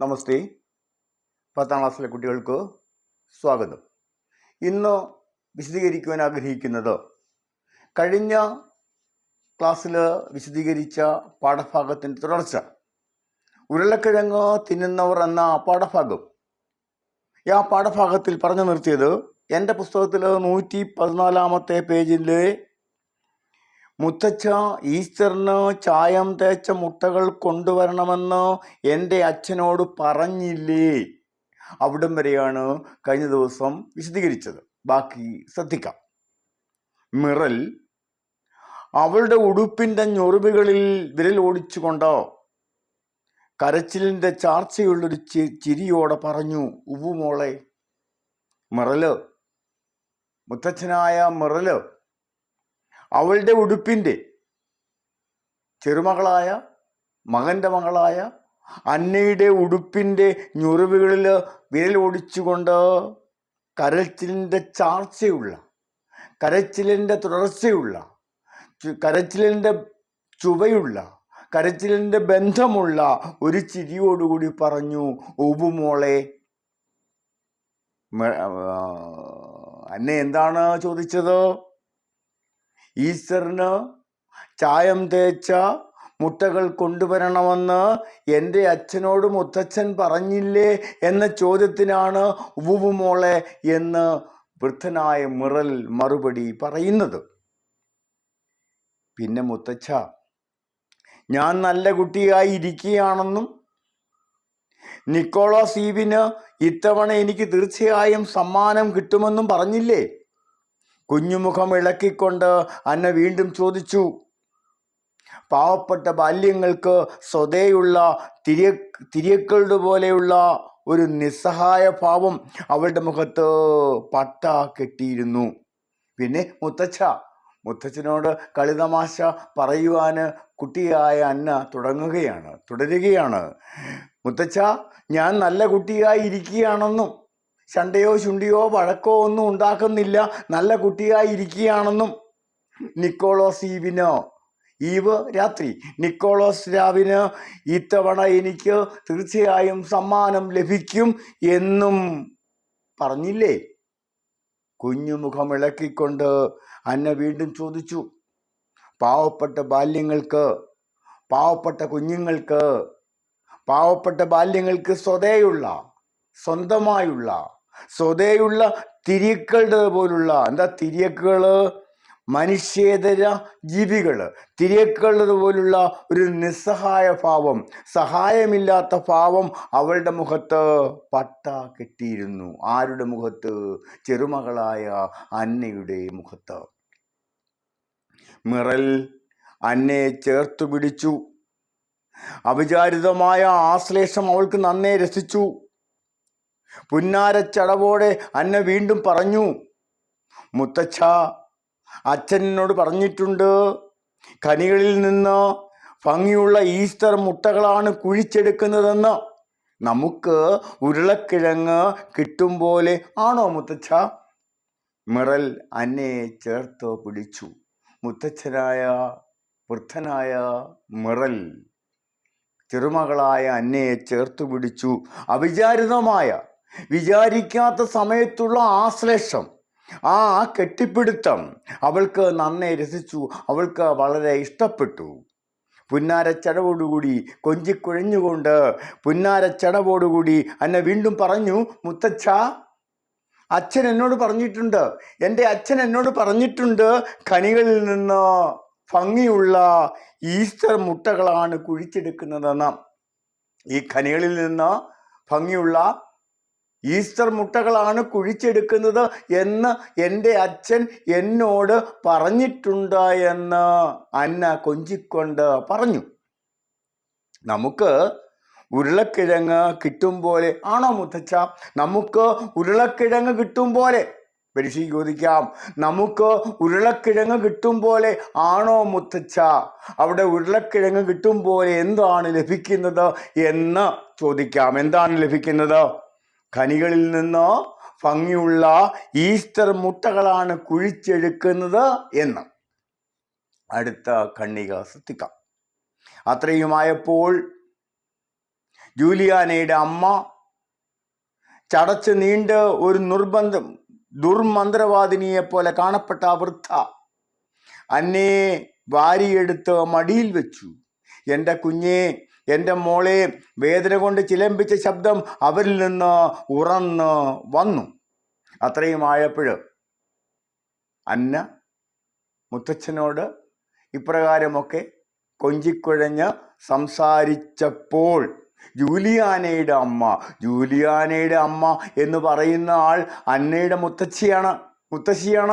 നമസ്തേ. പത്താം ക്ലാസ്സിലെ കുട്ടികൾക്ക് സ്വാഗതം. ഇന്ന് വിശദീകരിക്കുവാൻ ആഗ്രഹിക്കുന്നത് കഴിഞ്ഞ ക്ലാസ്സിൽ വിശദീകരിച്ച പാഠഭാഗത്തിന്റെ തുടർച്ച. ഉരുളക്കിഴങ്ങ് തിന്നുന്നവർ എന്ന പാഠഭാഗം. ഈ ആ പാഠഭാഗത്തിൽ പറഞ്ഞു നിർത്തിയത് എന്റെ പുസ്തകത്തിൽ നൂറ്റി പതിനാലാമത്തെ പേജിലെ മുത്തച്ഛ ഈസ്റ്ററിന് ചായം തേച്ച മുട്ടകൾ കൊണ്ടുവരണമെന്ന് എന്റെ അച്ഛനോട് പറഞ്ഞില്ലേ? അവിടം വരെയാണ് കഴിഞ്ഞ ദിവസം വിശദീകരിച്ചത്. ബാക്കി ശ്രദ്ധിക്കാം. മിറൽ അവളുടെ ഉടുപ്പിന്റെ ഞൊറിവുകളിൽ വിരൽ ഓടിച്ചുകൊണ്ട്? കരച്ചിലിന്റെ ചാർച്ചയുള്ളൊരു ചിരിയോടെ പറഞ്ഞു ഉവ്വുമോളെ മിറൽ മുത്തച്ഛനായ മിറൽ അവളുടെ ഉടുപ്പിന്റെ ചെറുമകളായ മകന്റെ മകളായ അന്നയുടെ ഉടുപ്പിന്റെ ഞുറിവുകളിൽ വിരൽ ഓടിച്ചുകൊണ്ട് കരച്ചിലിന്റെ ചാർച്ചയുള്ള കരച്ചിലിന്റെ തുടർച്ചയുള്ള കരച്ചിലിന്റെ ചുവയുള്ള കരച്ചിലിന്റെ ബന്ധമുള്ള ഒരു ചിരിയോടുകൂടി പറഞ്ഞു ഉബുമോളെ അന്നെ എന്താണ് ചോദിച്ചത്? ഈസ്റ്ററിന് ചായം തേച്ച മുട്ടകൾ കൊണ്ടുവരണമെന്ന് എന്റെ അച്ഛനോട് മുത്തച്ഛൻ പറഞ്ഞില്ലേ എന്ന ചോദ്യത്തിനാണ് ഉവുമോളെ എന്ന് വൃദ്ധനായ മിറൽ മറുപടി പറയുന്നത്. പിന്നെ മുത്തച്ഛ ഞാൻ നല്ല കുട്ടിയായി ഇരിക്കുകയാണെന്നും നിക്കോളാസ് ഈവിന് ഇത്തവണ എനിക്ക് തീർച്ചയായും സമ്മാനം കിട്ടുമെന്നും പറഞ്ഞില്ലേ? കുഞ്ഞുമുഖം ഇളക്കിക്കൊണ്ട് അന്ന വീണ്ടും ചോദിച്ചു പാവപ്പെട്ട ബാല്യങ്ങൾക്ക് സ്വതേയുള്ള തിരിയ തിരിയക്കളുടെ പോലെയുള്ള ഒരു നിസ്സഹായ ഭാവം അവളുടെ മുഖത്ത് പട്ട കെട്ടിയിരുന്നു. പിന്നെ മുത്തച്ഛ മുത്തച്ഛനോട് കളിതമാശ പറയുവാൻ കുട്ടിയായ അന്ന തുടങ്ങുകയാണ് തുടരുകയാണ്. മുത്തച്ഛ ഞാൻ നല്ല കുട്ടിയായി ഇരിക്കുകയാണെന്നും ശണ്ടയോ ചുണ്ടിയോ വഴക്കോ ഒന്നും ഉണ്ടാക്കുന്നില്ല. നല്ല കുട്ടിയായി ഇരിക്കുകയാണെന്നും നിക്കോളോസ് ഈവിനോ ഈവ് രാത്രി. നിക്കോളോസ് രാവിന് ഇത്തവണ എനിക്ക് തീർച്ചയായും സമ്മാനം ലഭിക്കും എന്നും പറഞ്ഞില്ലേ? കുഞ്ഞുമുഖം ഇളക്കിക്കൊണ്ട് അന്ന വീണ്ടും ചോദിച്ചു. പാവപ്പെട്ട ബാല്യങ്ങൾക്ക് പാവപ്പെട്ട കുഞ്ഞുങ്ങൾക്ക് പാവപ്പെട്ട ബാല്യങ്ങൾക്ക് സ്വതേയുള്ള സ്വന്തമായുള്ള സ്വതേയുള്ള തിരിയക്കളുടെ പോലുള്ള എന്താ തിരിയക്കുകൾ മനുഷ്യേതര ജീവികൾ. തിരിയക്കളുടെ പോലുള്ള ഒരു നിസ്സഹായ ഭാവം സഹായമില്ലാത്ത ഭാവം അവളുടെ മുഖത്ത് പട്ട കെട്ടിയിരുന്നു. ആരുടെ മുഖത്ത്? ചെറുമകളായ അന്നയുടെ മുഖത്ത്. മിറൽ അന്നയെ ചേർത്തു പിടിച്ചു. അവിചാരിതമായ ആശ്ലേഷം അവൾക്ക് നന്നേ രസിച്ചു. പുന്നാരച്ചടവോടെ അന്ന വീണ്ടും പറഞ്ഞു മുത്തച്ഛ അച്ഛനോട് പറഞ്ഞിട്ടുണ്ട് കനികളിൽ നിന്ന് ഭംഗിയുള്ള ഈസ്റ്റർ മുട്ടകളാണ് കുഴിച്ചെടുക്കുന്നതെന്ന്. നമുക്ക് ഉരുളക്കിഴങ്ങ് കിട്ടും പോലെ ആണോ മുത്തച്ഛ? മിറൽ അന്നയെ ചേർത്ത് പിടിച്ചു. മുത്തച്ഛനായ വൃദ്ധനായ മിറൽ ചെറുമകളായ അന്നയെ ചേർത്തു പിടിച്ചു. അവിചാരിതമായ വിചാരിക്കാത്ത സമയത്തുള്ള ആശ്ലേഷം ആ കെട്ടിപ്പിടുത്തം അവൾക്ക് നന്നേ രസിച്ചു അവൾക്ക് വളരെ ഇഷ്ടപ്പെട്ടു. പുന്നാരച്ചടവോടുകൂടി കൊഞ്ചിക്കുഴഞ്ഞുകൊണ്ട് പുന്നാരച്ചടവോടുകൂടി എന്നെ വീണ്ടും പറഞ്ഞു മുത്തച്ഛ അച്ഛൻ എന്നോട് പറഞ്ഞിട്ടുണ്ട് എന്റെ അച്ഛൻ എന്നോട് പറഞ്ഞിട്ടുണ്ട് കനികളിൽ നിന്ന് ഭംഗിയുള്ള ഈസ്റ്റർ മുട്ടകളാണ് കുഴിച്ചെടുക്കുന്നതെന്ന്. ഈ ഖനികളിൽ നിന്ന് ഭംഗിയുള്ള ഈസ്റ്റർ മുട്ടകളാണ് കുഴിച്ചെടുക്കുന്നത് എന്ന് എന്റെ അച്ഛൻ എന്നോട് പറഞ്ഞിട്ടുണ്ട് എന്ന് അന്ന കൊഞ്ചിക്കൊണ്ട് പറഞ്ഞു. നമുക്ക് ഉരുളക്കിഴങ്ങ് കിട്ടും പോലെ ആണോ മുത്തച്ഛ? നമുക്ക് ഉരുളക്കിഴങ്ങ് കിട്ടും പോലെ പരീക്ഷയ്ക്ക് ചോദിക്കാം. നമുക്ക് ഉരുളക്കിഴങ്ങ് കിട്ടും പോലെ ആണോ മുത്തച്ഛ? അവിടെ ഉരുളക്കിഴങ്ങ് കിട്ടും പോലെ എന്താണ് ലഭിക്കുന്നത് എന്ന് ചോദിക്കാം. എന്താണ് ലഭിക്കുന്നത്? ഖനികളിൽ നിന്ന് ഭംഗിയുള്ള ഈസ്റ്റർ മുട്ടകളാണ് കുഴിച്ചെടുക്കുന്നത് എന്ന്. അടുത്ത കണ്ണിക ശ്രദ്ധിക്കാം അത്രയുമായപ്പോൾ ജൂലിയാനയുടെ അമ്മ ചടച്ച് നീണ്ട് ഒരു നിർബന്ധം ദുർമന്ത്രവാദിനിയെ പോലെ കാണപ്പെട്ട വൃദ്ധ അന്നേ വാരിയെടുത്ത് മടിയിൽ വെച്ചു. എന്റെ കുഞ്ഞെ എന്റെ മോളെ വേദന കൊണ്ട് ചിലമ്പിച്ച ശബ്ദം അവരിൽ നിന്ന് ഉറന്ന് വന്നു. അത്രയും ആയപ്പോൾ അന്ന മുത്തച്ഛനോട് ഇപ്രകാരമൊക്കെ കൊഞ്ചിക്കുഴഞ്ഞ് സംസാരിച്ചപ്പോൾ ജൂലിയാനയുടെ അമ്മ ജൂലിയാനയുടെ അമ്മ എന്ന് പറയുന്ന ആൾ അന്നയുടെ മുത്തച്ഛിയാണ് മുത്തശ്ശിയാണ്.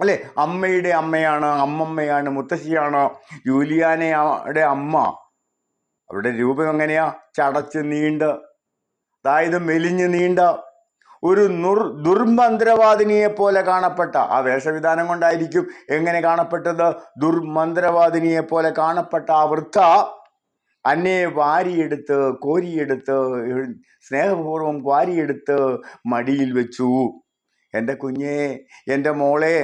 അല്ലെ? അമ്മയുടെ അമ്മയാണ് അമ്മമ്മയാണ് മുത്തശ്ശിയാണ് ജൂലിയാനയുടെ അമ്മ. അവരുടെ രൂപം എങ്ങനെയാ? ചടച്ച് നീണ്ട് അതായത് മെലിഞ്ഞ് നീണ്ട ഒരു നുർ ദുർമന്ത്രവാദിനിയെ പോലെ കാണപ്പെട്ട ആ വേഷവിധാനം കൊണ്ടായിരിക്കും എങ്ങനെ കാണപ്പെട്ടത്? ദുർമന്ത്രവാദിനിയെ പോലെ കാണപ്പെട്ട ആ വൃദ്ധ അന്നെ വാരിയെടുത്ത് കോരിയെടുത്ത് സ്നേഹപൂർവം വാരിയെടുത്ത് മടിയിൽ വെച്ചു. എന്റെ കുഞ്ഞേ എന്റെ മോളെ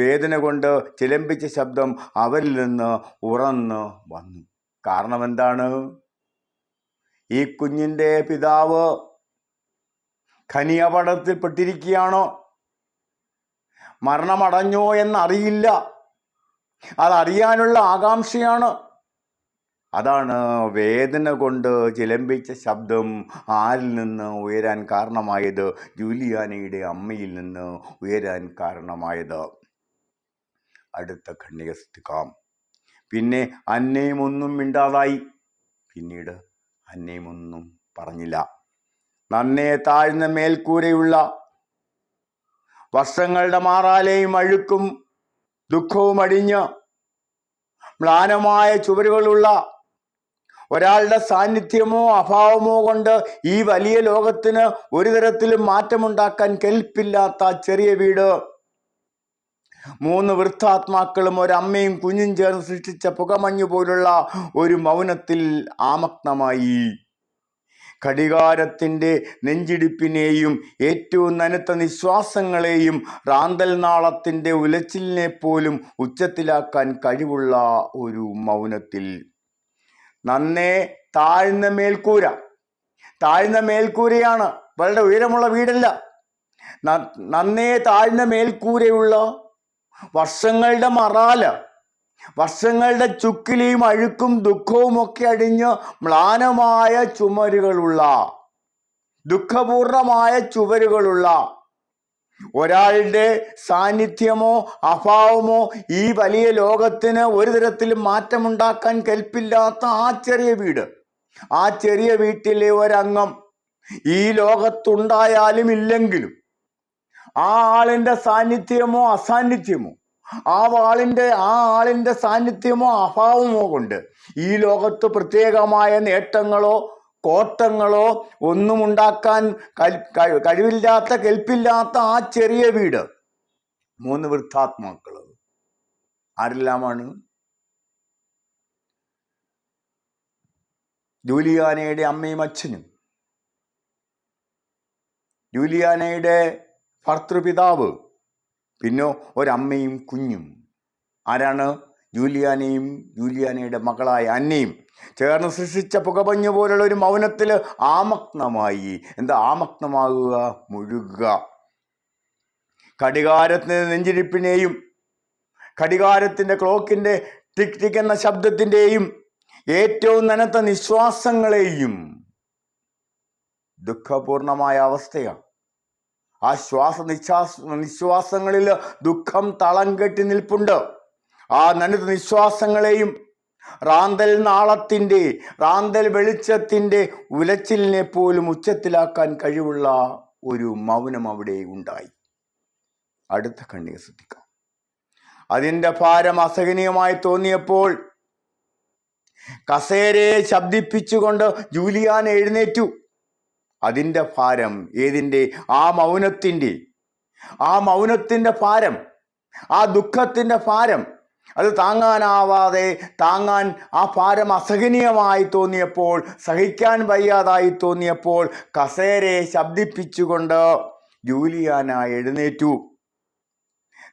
വേദന കൊണ്ട് ചിലമ്പിച്ച ശബ്ദം അവരിൽ നിന്ന് ഉറന്ന് വന്നു. കാരണം എന്താണ് ഈ കുഞ്ഞിന്റെ പിതാവ് ഖനിയപടത്തിൽപ്പെട്ടിരിക്കുകയാണോ? മരണമടഞ്ഞോ എന്നറിയില്ല. അതറിയാനുള്ള ആകാംക്ഷയാണ്. അതാണ് വേദന കൊണ്ട് ചിലമ്പിച്ച ശബ്ദം ആരിൽ നിന്ന് ഉയരാൻ കാരണമായത്? ജൂലിയാനയുടെ അമ്മയിൽ നിന്ന് ഉയരാൻ കാരണമായത്? അടുത്ത ഖണ്ഡിക ശ്രദ്ധിക്കാം പിന്നെ അന്നയും ഒന്നും മിണ്ടാതായി. പിന്നീട് അന്നയും ഒന്നും പറഞ്ഞില്ല. നന്നേ താഴ്ന്ന മേൽക്കൂരയുള്ള വർഷങ്ങളുടെ മാറാലയും അഴുക്കും ദുഃഖവും അടിഞ്ഞ് മ്ലാനമായ ചുവരുകളുള്ള ഒരാളുടെ സാന്നിധ്യമോ അഭാവമോ കൊണ്ട് ഈ വലിയ ലോകത്തിന് ഒരു തരത്തിലും മാറ്റമുണ്ടാക്കാൻ കെൽപ്പില്ലാത്ത ചെറിയ വീട് മൂന്ന് വൃദ്ധാത്മാക്കളും ഒരമ്മയും കുഞ്ഞും ചേർന്ന് സൃഷ്ടിച്ച പുകമഞ്ഞു പോലുള്ള ഒരു മൗനത്തിൽ ആമഗ്നമായി. ഘടികാരത്തിന്റെ നെഞ്ചിടിപ്പിനെയും ഏറ്റവും നനുത്ത നിശ്വാസങ്ങളെയും റാന്തൽ നാളത്തിന്റെ ഉലച്ചിലിനെ പോലും ഉച്ചത്തിലാക്കാൻ കഴിവുള്ള ഒരു മൗനത്തിൽ. നന്നേ താഴ്ന്ന മേൽക്കൂര. താഴ്ന്ന മേൽക്കൂരയാണ്. വളരെ ഉയരമുള്ള വീടല്ല. നന്നേ താഴ്ന്ന മേൽക്കൂരയുള്ള വർഷങ്ങളുടെ മറാല വർഷങ്ങളുടെ ചുക്കിലിയും അഴുക്കും ദുഃഖവും ഒക്കെ അടിഞ്ഞ് മ്ലാനമായ ചുമരുകളുള്ള ദുഃഖപൂർണമായ ചുവരുകളുള്ള ഒരാളുടെ സാന്നിധ്യമോ അഭാവമോ ഈ വലിയ ലോകത്തിന് ഒരു തരത്തിലും മാറ്റമുണ്ടാക്കാൻ കൽപ്പില്ലാത്ത ആ ചെറിയ വീട് ആ ചെറിയ വീട്ടിലെ ഒരംഗം ഈ ലോകത്തുണ്ടായാലും ഇല്ലെങ്കിലും ആ ആളിന്റെ സാന്നിധ്യമോ അസാന്നിധ്യമോ? ആ ആളിന്റെ ആ ആളിന്റെ സാന്നിധ്യമോ അഭാവമോ കൊണ്ട് ഈ ലോകത്ത് പ്രത്യേകമായ നേട്ടങ്ങളോ കോട്ടങ്ങളോ ഒന്നും ഉണ്ടാക്കാൻ കഴിവില്ലാത്ത കെൽപ്പില്ലാത്ത ആ ചെറിയ വീട്. മൂന്ന് വൃദ്ധാത്മാക്കൾ ആരെല്ലാമാണ്? ജൂലിയാനയുടെ അമ്മയും അച്ഛനും. ജൂലിയാനയുടെ ഭർത്തൃപിതാവ് പിന്നോ ഒരമ്മയും കുഞ്ഞും. ആരാണ്? ജൂലിയാനയും ജൂലിയാനയുടെ മകളായ അന്നയും. ചേർന്ന് സൃഷ്ടിച്ച പുകപഞ്ഞു പോലുള്ള ഒരു മൗനത്തിൽ ആമഗ്നമായി. എന്താ ആമഗ്നമാകുക? മുഴുകുക. ഘടികാരത്തിന് നെഞ്ചിരിപ്പിനെയും ഘടികാരത്തിന്റെ ക്ലോക്കിന്റെ ടിക് ടിക് എന്ന ശബ്ദത്തിന്റെയും ഏറ്റവും നനത്ത നിശ്വാസങ്ങളെയും ദുഃഖപൂർണമായ അവസ്ഥയാണ്. ആ ശ്വാസ നിശ്വാസ നിശ്വാസങ്ങളിൽ ദുഃഖം തളം കെട്ടി നിൽപ്പുണ്ട്. ആ നനുത നിശ്വാസങ്ങളെയും റാന്തൽ നാളത്തിന്റെ റാന്തൽ വെളിച്ചത്തിന്റെ ഉലച്ചിലിനെ പോലും ഉച്ചത്തിലാക്കാൻ കഴിവുള്ള ഒരു മൗനം അവിടെ ഉണ്ടായി. അടുത്ത കണ്ണിക ശ്രദ്ധിക്കാം. അതിന്റെ ഭാരം അസഹനീയമായി തോന്നിയപ്പോൾ കസേരയെ ശബ്ദിപ്പിച്ചുകൊണ്ട് ജൂലിയാൻ എഴുന്നേറ്റു. അതിന്റെ ഭാരം ഏതിന്റെ? ആ മൗനത്തിന്റെ. ആ മൗനത്തിന്റെ ഭാരം. ആ ദുഃഖത്തിന്റെ ഭാരം. അത് താങ്ങാനാവാതെ താങ്ങാൻ ആ ഭാരം അസഹനീയമായി തോന്നിയപ്പോൾ സഹിക്കാൻ വയ്യാതായി തോന്നിയപ്പോൾ കസേരയെ ശബ്ദിപ്പിച്ചുകൊണ്ട് ജൂലിയാന എഴുന്നേറ്റു.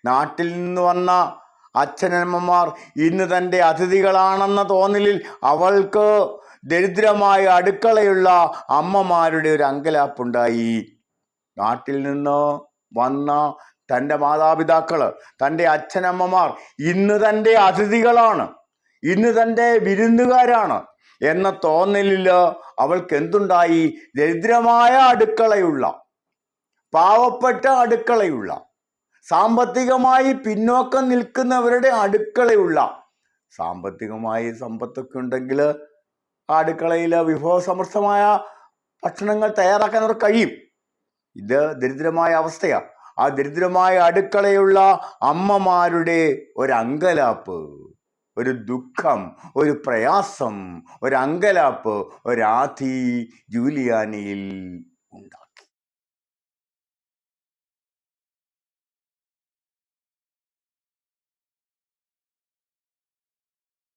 നാട്ടിൽ നിന്ന് വന്ന അച്ഛനമ്മമാർ ഇന്ന് തന്റെ അതിഥികളാണെന്ന തോന്നലിൽ അവൾക്ക് ദരിദ്രമായ അടുക്കളയുള്ള അമ്മമാരുടെ ഒരു അങ്കലാപ്പുണ്ടായി. നാട്ടിൽ നിന്ന് വന്ന തന്റെ മാതാപിതാക്കൾ തന്റെ അച്ഛനമ്മമാർ ഇന്ന് തന്റെ അതിഥികളാണ്. ഇന്ന് തന്റെ വിരുന്നുകാരാണ്. എന്ന തോന്നലിൽ അവൾക്ക് എന്തുണ്ടായി? ദരിദ്രമായ അടുക്കളയുള്ള പാവപ്പെട്ട അടുക്കളയുള്ള സാമ്പത്തികമായി പിന്നോക്കം നിൽക്കുന്നവരുടെ അടുക്കളയുള്ള സാമ്പത്തികമായി സമ്പത്തൊക്കെ ഉണ്ടെങ്കിൽ അടുക്കളയിൽ വിഭവസമൃദ്ധമായ ഭക്ഷണങ്ങൾ തയ്യാറാക്കാൻ അവർക്ക് കഴിയും. ഇത് ദരിദ്രമായ അവസ്ഥയാണ് ആ ദരിദ്രമായ അടുക്കളയുള്ള അമ്മമാരുടെ ഒരങ്കലാപ്പ് ഒരു ദുഃഖം ഒരു പ്രയാസം ഒരു അങ്കലാപ്പ് ഒരാധി ജൂലിയാനിയിൽ